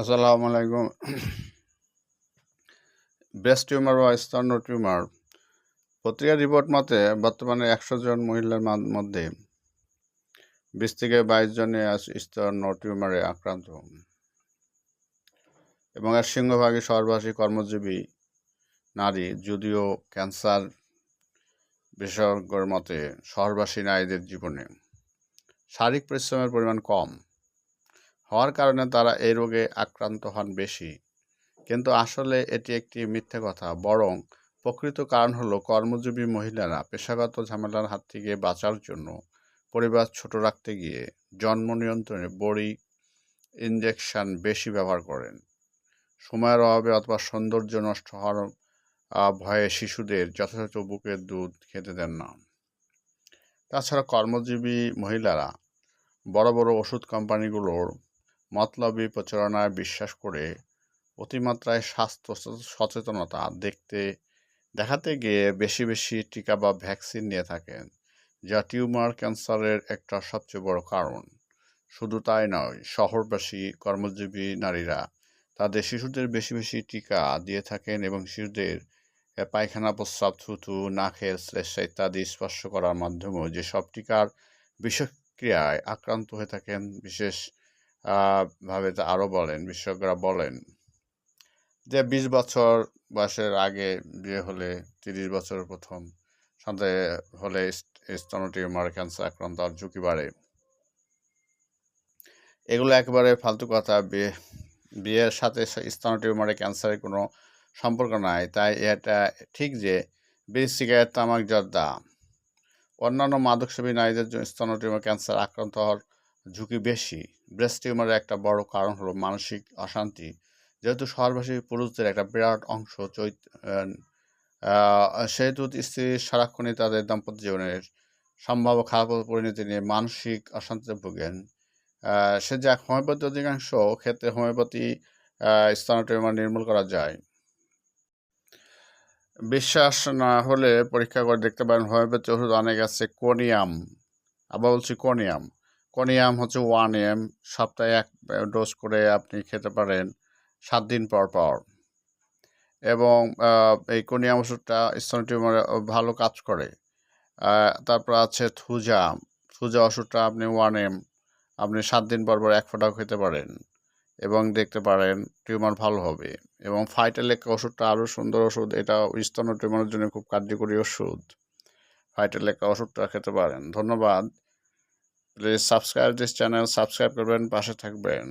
আসসালামু আলাইকুম। Breast tumour বা স্তন্য টিউমার পত্রিকার রিপোর্ট মতে বর্তমানে একশো জন মহিলার মধ্যে বিশ থেকে বাইশ জনে স্তন্য টিউমারে আক্রান্ত। এবং এর সিংহভাগই শহরবাসী কর্মজীবী নারী, যদিও ক্যান্সার বিশেষজ্ঞর মতে শহরবাসী নারীদের জীবনে। শারীরিক পরিশ্রমের পরিমাণ কম। হওয়ার কারণে তারা এই রোগে আক্রান্ত হন বেশি। কিন্তু আসলে এটি একটি মিথ্যে কথা। বরং প্রকৃত কারণ হলো কর্মজীবী মহিলারা পেশাগত ঝামেলার হাত থেকে বাঁচার জন্য পরিবার ছোট রাখতে গিয়ে জন্ম নিয়ন্ত্রণে বড়ি ইনজেকশন বেশি ব্যবহার করেন। সময়ের অভাবে অথবা সৌন্দর্য নষ্ট হওয়ার ভয়ে শিশুদের যথাযথ বুকের দুধ খেতে দেন না। তাছাড়া কর্মজীবী মহিলারা বড় বড় ওষুধ কোম্পানিগুলোর মতলবী প্রচারণায় বিশ্বাস করে অতিমাত্রায় স্বাস্থ্য সচেতনতা দেখতে, দেখাতে গিয়ে বেশি বেশি টিকা বা ভ্যাকসিন নিয়ে থাকেন, যা টিউমার ক্যান্সারের একটা সবচেয়ে বড় কারণ। শুধু তাই নয়, শহরবাসী, কর্মজীবী নারীরা তাদের শিশুদের বেশি বেশি টিকা দিয়ে থাকেন এবং শিশুদের পায়খানা, প্রস্রাব থুতু নাকের শ্লেষ্মা ইত্যাদি স্পর্শ করার মাধ্যমেও যেসব টিকার বিষক্রিয়ায় আক্রান্ত হয়ে থাকেন, বিশেষ ভাবে আরও বলেন, বিশেষজ্ঞরা বলেন যে বিশ বছর বয়সের আগে বিয়ে হলে তিরিশ বছর প্রথম সন্তান হলে স্তন টিউমার ক্যান্সার আক্রান্ত হওয়ার ঝুঁকি বাড়ে। এগুলো একেবারে ফালতু কথা, বিয়ে, বিয়ের সাথে স্তন টিউমারে ক্যান্সারের কোনো সম্পর্ক নাই। তাই এটা ঠিক যে বিড়ি সিগারেট, তামাক, জর্দা, অন্যান্য মাদকসেবী নারীদের জন্য স্তন ক্যান্সার আক্রান্ত হওয়ার ঝুঁকি বেশি। ব্রেস্ট টিউমারের একটা বড় কারণ হলো মানসিক অশান্তি। যেহেতু শহরবাসী পুরুষদের একটা বিরাট অংশ চৈত সেহেতু স্ত্রী সারাক্ষণই তাদের দাম্পত্য জীবনের সম্ভাব্য খারাপ পরিণতি নিয়ে মানসিক অশান্তিতে ভোগেন। সে যাক হোমিওপ্যাথি অধিকাংশ ক্ষেত্রে হোমিওপ্যাথি স্তন টিউমার নির্মূল করা যায়। বিশ্বাস না হলে পরীক্ষা করে দেখতে পারেন হোমিওপ্যাথি ওষুধ অনেক আছে, কোনিয়াম। আবার বলছি কোনিয়াম। কোনিয়াম হচ্ছে ওয়ান এম সপ্তাহে এক ডোজ করে আপনি খেতে পারেন সাত দিন পর পর। এবং এই কোনিয়াম ওষুধটা স্তন টিউমারে ভালো কাজ করে। তারপর আছে থুজা। থুজা ওষুধটা আপনি ওয়ান এম আপনি সাত দিন পর পর এক ফোঁটাও খেতে পারেন এবং দেখতে পারেন টিউমার ভালো হবে। এবং ফাইটালেক ওষুধটা আরও সুন্দর ওষুধ, এটা স্তন টিউমারের জন্য খুব কার্যকরী ওষুধ। ফাইটালেক ওষুধটা খেতে পারেন। ধন্যবাদ। Please subscribe this channel subscribe করবেন পাশে থাকবেন।